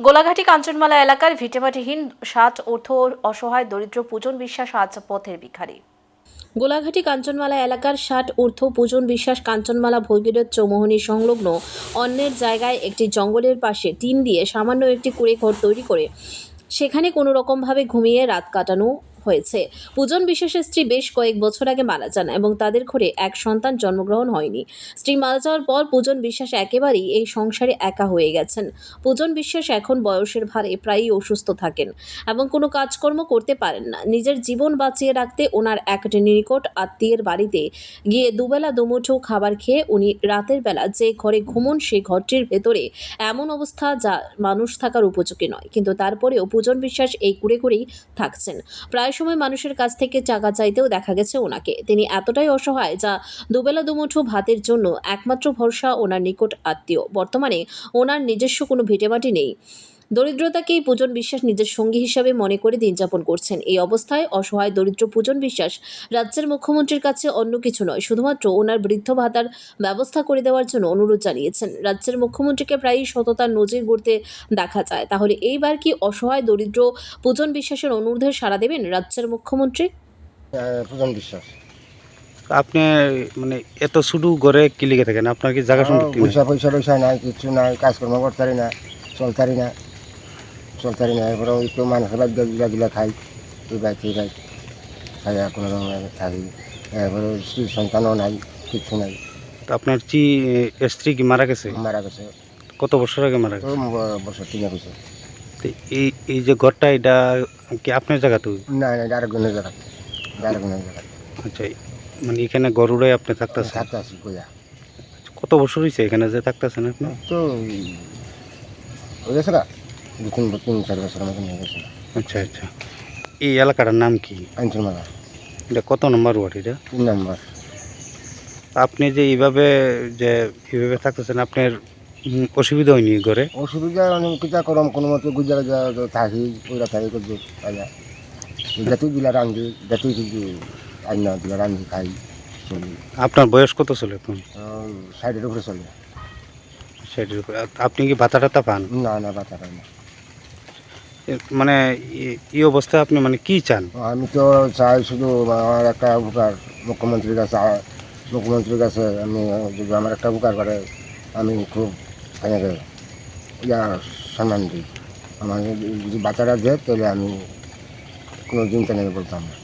গোলাঘাটি কাঞ্চনমালা এলাকার ভিটেমাটিহীন ষাট অর্থ অসহায় দরিদ্র পূজন বিশ্বাস আজ পথের ভিখারি। গোলাঘাটি কাঞ্চনমালা এলাকার ষাট ঊর্ধ্ব পূজন বিশ্বাস কাঞ্চনমালা ভৈগীরথ চৌমোহনী সংলগ্ন অন্যের জায়গায় একটি জঙ্গলের পাশে টিন দিয়ে সামান্য একটি কুড়ে ঘর তৈরি করে সেখানে কোনো রকমভাবে ঘুমিয়ে রাত কাটানো হয়েছে। পূজন বিশ্বাসের স্ত্রী বেশ কয়েক বছর আগে মারা যান এবং তাদের ঘরে এক সন্তান জন্মগ্রহণ হয়নি। স্ত্রী মারা যাওয়ার পর পূজন বিশ্বাস একেবারেই এই সংসারে একা হয়ে গেছেন। পূজন বিশ্বাস এখন বয়সের ভারে প্রায়ই অসুস্থ থাকেন এবং কোনো কাজকর্ম করতে পারেন না। নিজের জীবন বাঁচিয়ে রাখতে ওনার একটি নিকট আত্মীয়ের বাড়িতে গিয়ে দুবেলা দুমুঠো খাবার খেয়ে উনি রাতের বেলা যে ঘরে ঘুমন সেই ঘরটির ভেতরে এমন অবস্থা যা মানুষ থাকার উপযোগী নয়। কিন্তু তারপরেও পূজন বিশ্বাস এই কুড়ে করেই থাকছেন। প্রায় সময় মানুষের কাছ থেকে টাকা চাইতেও দেখা গেছে ওনাকে। তিনি এতটাই অসহায় যা দুবেলা দুমুঠো ভাতের জন্য একমাত্র ভরসা ওনার নিকট আত্মীয়। বর্তমানে ওনার নিজস্ব কোনো ভিটেমাটি নেই। দরিদ্রতাকেই পূজন বিশ্বাস নিজের সঙ্গী হিসাবে মনে করে দিন যাপন করছেন। এই অবস্থায় অসহায় দরিদ্র পূজন বিশ্বাস রাজ্যের মুখ্যমন্ত্রীর কাছে অন্য কিছু নয় শুধুমাত্র ওনার বৃদ্ধ ভাতার ব্যবস্থা করে দেওয়ার জন্য অনুরোধ জানিয়েছেন। রাজ্যের মুখ্যমন্ত্রীকে প্রায়ই সততার নজির গড়তে দেখা যায়। তাহলে এইবার কি অসহায় দরিদ্র পূজন বিশ্বাসের অনুরোধে সাড়া দেবেন রাজ্যের মুখ্যমন্ত্রী? প্রধান বিশ্বাস। আপনি মানে এত শুধু ঘরে কি লিখে থাকেন? আপনার কি জায়গা সম্পত্তি? পয়সা পয়সা টয়সা নাই কিছু নাই কাজকর্ম করতারি না চলতারি না। চলতারি না এরপরে ওই তো মানুষের বাদ দিলা দিলা খাই এই বাইক এই বাইক খাই কোনো রকম থাকি। এরপরে স্ত্রী সন্তানও নাই কিছু নাই। তো আপনার কি স্ত্রী কি মারা গেছে? মারা গেছে। কত বছর আগে মারা গেছে? বছর তিনে গেছে এই এই যে ঘরটা এটা কি আপনার জায়গা তো না না আরেকজনের জায়গা। আরেকজনের জায়গা। আচ্ছা মানে এখানে গরুরাই আপনি থাকতেছেন? থাকতে আসি কইয়া। কত বছর হয়েছে এখানে যে থাকতেছেন আপনি? তো হয়ে গেছে না? দু তিন তিন চার বছর গেছে। আচ্ছা আচ্ছা। এই এলাকাটার নাম কি? আঞ্চল মেলা এটা কত নম্বর ওয়ার্ড এটা? তিন নম্বর। আপনি যে এইভাবে যে এইভাবে থাকতেছেন আপনার অসুবিধা হয়নি ঘরে? অসুবিধা অনেক কিতা করম কোনো মতো গুজা গুজা থাকি ওইরা থাকি করছ আয়া যাতেই দিলা রান্ধি যাতেই কিছু আইনা দিলা রান্ধি খাই চলি। আপনার বয়স কত চলে এখন? সাইডের উপরে চলে। সেটির উপরে। আপনি কি ভাতা টাতা পান? না না বাতা না। মানে এই অবস্থায় আপনি মানে কি চান? আমি তো চাই শুধু আমার একটা উপকার, মুখ্যমন্ত্রীর কাছে মুখ্যমন্ত্রীর কাছে আমি যদি আমার একটা উপকার করে, আমি খুব এনেকে ইয়া, সম্মান দিই। আমার যদি বাচ্চাটা দেয়, তাহলে আমি কোনো চিন্তা নেই বলতাম না